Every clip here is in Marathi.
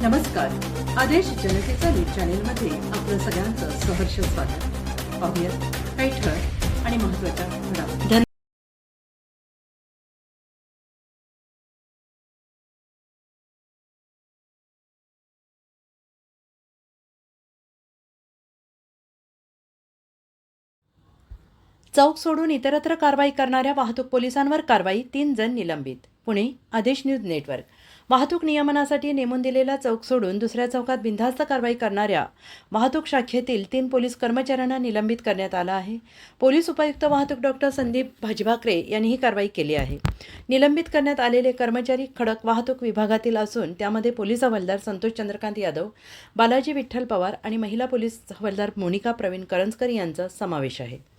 नमस्कार. आदेश जनतेचा न्यूज चॅनेलमध्ये आपलं सगळ्यांचं सहर्ष स्वागत. पाहूयात काही ठळक आणि महत्त्वाच्या घडामोडी. चौक सोडून इतरत्र कारवाई करणाऱ्या वाहतूक पोलिसांवर कारवाई तीन जण निलंबित. पुणे आदेश न्यूज नेटवर्क. वाहतूक नियमनासाठी नेमून दिलेला चौक सोडून दुसऱ्या चौकात बिनधास्त कारवाई करणाऱ्या वाहतूक शाखेतील तीन पोलीस कर्मचाऱ्यांना निलंबित करण्यात आलं आहे. पोलीस उपायुक्त वाहतूक डॉक्टर संदीप भाजभाकरे यांनी ही कारवाई केली आहे. निलंबित करण्यात आलेले कर्मचारी खडक वाहतूक विभागातील असून त्यामध्ये पोलीस हवालदार संतोष चंद्रकांत यादव बालाजी विठ्ठल पवार आणि महिला पोलीस हवालदार मोनिका प्रवीण करंजकर यांचा समावेश आहे.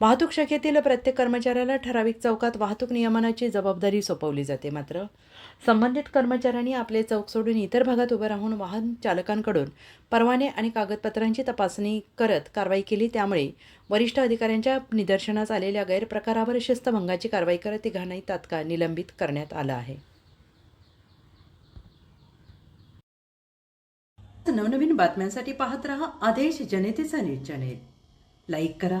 वाहतूक शाखेतील प्रत्येक कर्मचाऱ्याला ठराविक चौकात वाहतूक नियमनाची जबाबदारी सोपवली जाते. मात्र संबंधित कर्मचाऱ्यांनी आपले चौक सोडून इतर भागात उभं राहून वाहन चालकांकडून परवाने आणि कागदपत्रांची तपासणी करत कारवाई केली. त्यामुळे वरिष्ठ अधिकाऱ्यांच्या निदर्शनास आलेल्या गैरप्रकारावर शिस्तभंगाची कारवाई करत तिघांनाही तात्काळ निलंबित करण्यात आलं आहे. नवनवीन बातम्यांसाठी पाहत रहा आदेश जनतेचा न्यूज चॅनेल. लाईक करा